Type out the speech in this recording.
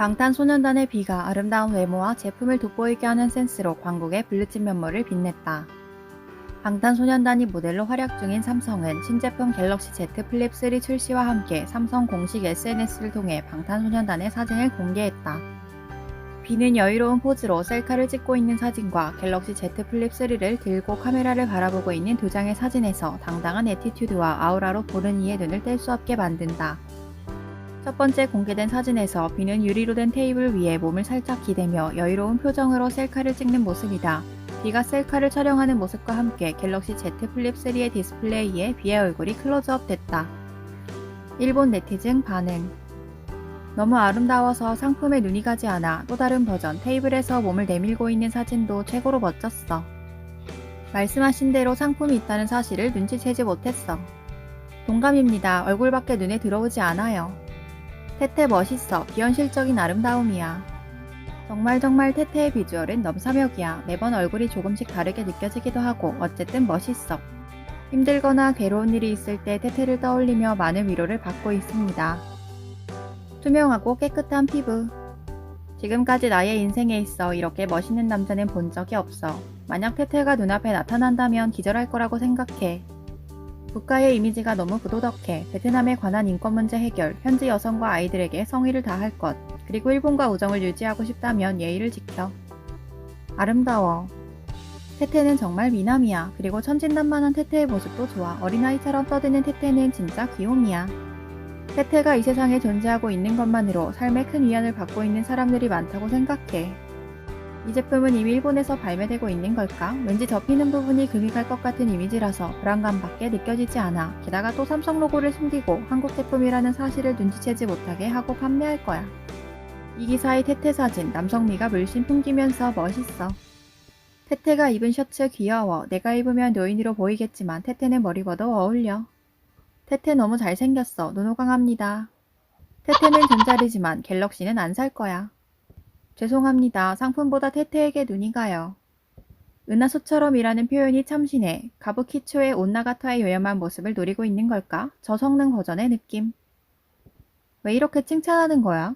방탄소년단의 비가 아름다운 외모와 제품을 돋보이게 하는 센스로 광국의 블루칩 면모를 빛냈다. 방탄소년단이 모델로 활약 중인 삼성은 신제품 갤럭시 Z 플립 3 출시와 함께 삼성 공식 SNS를 통해 방탄소년단의 사진을 공개했다. 비는 여유로운 포즈로 셀카를 찍고 있는 사진과 갤럭시 Z 플립 3를 들고 카메라를 바라보고 있는 두 장의 사진에서 당당한 애티튜드와 아우라로 보는 이의 눈을 뗄 수 없게 만든다. 첫 번째 공개된 사진에서 비는 유리로 된 테이블 위에 몸을 살짝 기대며 여유로운 표정으로 셀카를 찍는 모습이다. 비가 셀카를 촬영하는 모습과 함께 갤럭시 Z 플립 3의 디스플레이에 비의 얼굴이 클로즈업 됐다. 일본 네티즌 반응 너무 아름다워서 상품에 눈이 가지 않아 또 다른 버전 테이블에서 몸을 내밀고 있는 사진도 최고로 멋졌어. 말씀하신 대로 상품이 있다는 사실을 눈치채지 못했어. 동감입니다. 얼굴밖에 눈에 들어오지 않아요. 태태 멋있어. 비현실적인 아름다움이야. 정말 정말 태태의 비주얼은 넘사벽이야. 매번 얼굴이 조금씩 다르게 느껴지기도 하고 어쨌든 멋있어. 힘들거나 괴로운 일이 있을 때 태태를 떠올리며 많은 위로를 받고 있습니다. 투명하고 깨끗한 피부. 지금까지 나의 인생에 있어 이렇게 멋있는 남자는 본 적이 없어. 만약 태태가 눈앞에 나타난다면 기절할 거라고 생각해. 국가의 이미지가 너무 부도덕해. 베트남에 관한 인권 문제 해결, 현지 여성과 아이들에게 성의를 다할 것, 그리고 일본과 우정을 유지하고 싶다면 예의를 지켜. 아름다워. 태태는 정말 미남이야. 그리고 천진난만한 태태의 모습도 좋아. 어린아이처럼 떠드는 태태는 진짜 귀요미야. 태태가 이 세상에 존재하고 있는 것만으로 삶에 큰 위안을 받고 있는 사람들이 많다고 생각해. 이 제품은 이미 일본에서 발매되고 있는 걸까? 왠지 접히는 부분이 금이 갈 것 같은 이미지라서 불안감밖에 느껴지지 않아. 게다가 또 삼성 로고를 숨기고 한국 제품이라는 사실을 눈치채지 못하게 하고 판매할 거야. 이 기사의 태태 사진, 남성미가 물씬 풍기면서 멋있어. 태태가 입은 셔츠 귀여워. 내가 입으면 노인으로 보이겠지만 태태는 머리와도 어울려. 태태 너무 잘생겼어. 눈호강합니다. 태태는 존잘이지만 갤럭시는 안 살 거야. 죄송합니다. 상품보다 태태에게 눈이 가요. 은하수처럼 이라는 표현이 참신해. 가부키초의 온나가타의 요염한 모습을 노리고 있는 걸까? 저성능 버전의 느낌. 왜 이렇게 칭찬하는 거야?